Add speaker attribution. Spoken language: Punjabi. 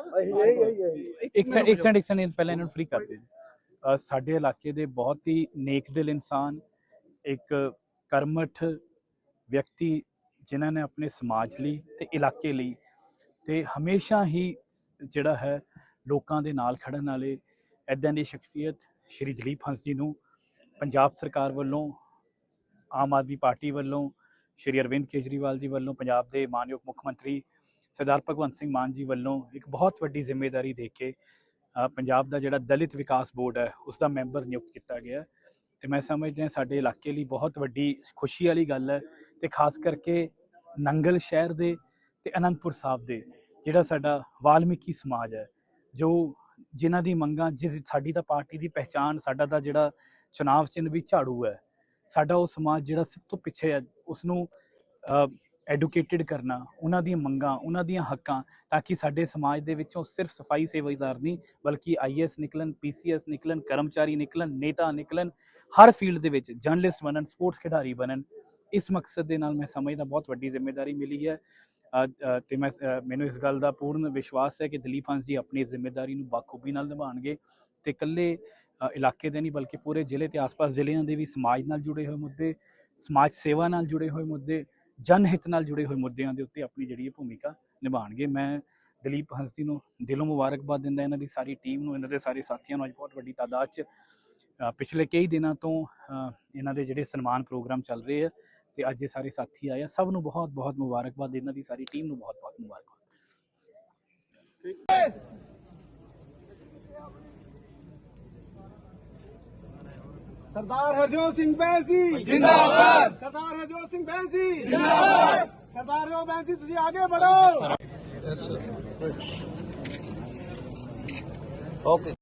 Speaker 1: ਇੱਕ ਸੈਕਿੰਡ ਇੱਕ ਸੈਕਿੰਡ ਇੱਕ ਸੈਕਿੰਡ ਪਹਿਲਾਂ ਇਹਨਾਂ ਨੂੰ ਫ੍ਰੀ ਕਰ ਦੇ ਸਾਡੇ ਇਲਾਕੇ ਦੇ ਬਹੁਤ ਹੀ ਨੇਕ ਦਿਲ ਇਨਸਾਨ ਇੱਕ ਕਰਮਠ ਵਿਅਕਤੀ ਜਿਨ੍ਹਾਂ ਨੇ ਆਪਣੇ ਸਮਾਜ ਲਈ ਤੇ ਇਲਾਕੇ ਲਈ ਤੇ ਹਮੇਸ਼ਾ ਹੀ ਜਿਹੜਾ ਹੈ ਲੋਕਾਂ ਦੇ ਨਾਲ ਖੜਨ ਵਾਲੇ ਐਦਾਂ ਦੀ ਸ਼ਖਸੀਅਤ ਸ਼੍ਰੀ ਦਲੀਪ ਹੰਸ ਜੀ ਨੂੰ ਪੰਜਾਬ ਸਰਕਾਰ ਵੱਲੋਂ ਆਮ ਆਦਮੀ ਪਾਰਟੀ ਵੱਲੋਂ ਸ਼੍ਰੀ ਅਰਵਿੰਦ ਕੇਜਰੀਵਾਲ ਜੀ ਵੱਲੋਂ ਪੰਜਾਬ ਦੇ ਮਾਨਯੋਗ ਮੁੱਖ ਮੰਤਰੀ ਸਰਦਾਰ ਭਗਵੰਤ ਸਿੰਘ ਮਾਨ ਜੀ ਵੱਲੋਂ ਇੱਕ ਬਹੁਤ ਵੱਡੀ ਜ਼ਿੰਮੇਵਾਰੀ ਦੇ ਕੇ ਪੰਜਾਬ ਦਾ ਜਿਹੜਾ ਦਲਿਤ ਵਿਕਾਸ ਬੋਰਡ ਹੈ ਉਸ ਦਾ ਮੈਂਬਰ ਨਿਯੁਕਤ ਕੀਤਾ ਗਿਆ ਹੈ। ਤੇ ਮੈਂ ਸਮਝਦਾ ਸਾਡੇ ਇਲਾਕੇ ਲਈ ਬਹੁਤ ਵੱਡੀ ਖੁਸ਼ੀ ਵਾਲੀ ਗੱਲ ਹੈ ਤੇ ਖਾਸ ਕਰਕੇ ਨੰਗਲ ਸ਼ਹਿਰ ਦੇ ਤੇ ਅਨੰਦਪੁਰ ਸਾਹਿਬ ਦੇ ਜਿਹੜਾ ਸਾਡਾ ਵਾਲਮੀਕੀ ਸਮਾਜ ਹੈ, ਜੋ ਜਿਨ੍ਹਾਂ ਦੀ ਮੰਗਾਂ, ਜਿਸ ਸਾਡੀ ਤਾਂ ਪਾਰਟੀ ਦੀ ਪਹਿਚਾਣ, ਸਾਡਾ ਤਾਂ ਜਿਹੜਾ ਚੁਣਾਵ ਚਿੰਨ੍ਹ ਵੀ ਝਾੜੂ ਹੈ, ਸਾਡਾ ਉਹ ਸਮਾਜ ਜਿਹੜਾ ਸਭ ਤੋਂ ਪਿੱਛੇ ਹੈ ਉਸ ਨੂੰ ਐਡੂਕੇਟਿਡ ਕਰਨਾ ਉਹਨਾਂ ਦੀਆਂ ਮੰਗਾਂ ਉਹਨਾਂ ਦੀਆਂ ਹੱਕਾਂ ਤਾਂ ਕਿ ਸਾਡੇ ਸਮਾਜ ਦੇ ਵਿੱਚੋਂ ਸਿਰਫ ਸਫ਼ਾਈ ਸੇਵਾਦਾਰ ਨਹੀਂ ਬਲਕਿ ਆਈਐਸ ਨਿਕਲਣ ਪੀਸੀਐਸ ਨਿਕਲਣ ਕਰਮਚਾਰੀ ਨਿਕਲਣ ਨੇਤਾ ਨਿਕਲਣ ਹਰ ਫੀਲਡ ਦੇ ਵਿੱਚ ਜਰਨਲਿਸਟ ਬਣਨ ਸਪੋਰਟਸ ਖਿਡਾਰੀ ਬਣਨ ਇਸ ਮਕਸਦ ਦੇ ਨਾਲ ਮੈਂ ਸਮਝਦਾ ਬਹੁਤ ਵੱਡੀ ਜ਼ਿੰਮੇਵਾਰੀ ਮਿਲੀ ਹੈ। ਅ, ਤੇ ਮੈਂ ਮੈਨੂੰ ਇਸ ਗੱਲ ਦਾ ਪੂਰਨ ਵਿਸ਼ਵਾਸ ਹੈ ਕਿ ਦਲੀਪ ਹੰਸ ਜੀ ਆਪਣੀ ਇਸ ਜ਼ਿੰਮੇਵਾਰੀ ਨੂੰ ਬਾਖੂਬੀ ਨਾਲ ਨਿਭਾਉਣਗੇ ਤੇ ਇਕੱਲੇ ਇਲਾਕੇ ਦੇ ਨਹੀਂ ਬਲਕਿ ਪੂਰੇ ਜ਼ਿਲ੍ਹੇ ਤੇ ਆਸ-ਪਾਸ ਜ਼ਿਲ੍ਹਿਆਂ ਦੇ ਵੀ ਸਮਾਜ ਨਾਲ ਜੁੜੇ ਹੋਏ ਮੁੱਦੇ ਸਮਾਜ ਸੇਵਾ ਨਾਲ ਜੁੜੇ ਹੋਏ ਮੁੱਦੇ ਜਨ ਹਿੱਤ ਨਾਲ ਜੁੜੇ ਹੋਏ ਮੁੱਦਿਆਂ ਦੇ ਉੱਤੇ ਆਪਣੀ ਜਿਹੜੀ ਇਹ ਭੂਮਿਕਾ ਨਿਭਾਉਣਗੇ। ਮੈਂ ਦਲੀਪ ਹੰਸਤੀ ਨੂੰ ਦਿਲੋਂ ਮੁਬਾਰਕਬਾਦ ਦਿੰਦਾ ਇਹਨਾਂ ਦੀ ਸਾਰੀ ਟੀਮ ਨੂੰ, ਇਹਨਾਂ ਦੇ ਸਾਰੇ ਸਾਥੀਆਂ ਨੂੰ ਅੱਜ ਬਹੁਤ ਵੱਡੀ ਤਾਦਾਦ 'ਚ ਪਿਛਲੇ ਕਈ ਦਿਨਾਂ ਤੋਂ ਇਹਨਾਂ ਦੇ ਜਿਹੜੇ ਸਨਮਾਨ ਪ੍ਰੋਗਰਾਮ ਚੱਲ ਰਹੇ ਆ ਤੇ ਅੱਜ ਇਹ ਸਾਰੇ ਸਾਥੀ ਆਏ ਆ। ਸਭ ਨੂੰ ਬਹੁਤ ਬਹੁਤ ਮੁਬਾਰਕਬਾਦ, ਇਹਨਾਂ ਦੀ ਸਾਰੀ ਟੀਮ ਨੂੰ ਬਹੁਤ ਬਹੁਤ ਮੁਬਾਰਕਬਾਦ।
Speaker 2: ਸਰਦਾਰ ਹਰਜੋਤ ਸਿੰਘ ਬੈਂਸੀ। ਜਿੰਦਾਬਾਦ। ਸਰਦਾਰ ਹਰਜੋਤ ਸਿੰਘ ਬੈਂਸੀ। ਜਿੰਦਾਬਾਦ। ਸਰਦਾਰ ਹਰਜੋਤ ਬੈਂਸੀ ਤੁਸੀਂ ਆਗੇ ਵਧੋ
Speaker 3: ਓਕੇ।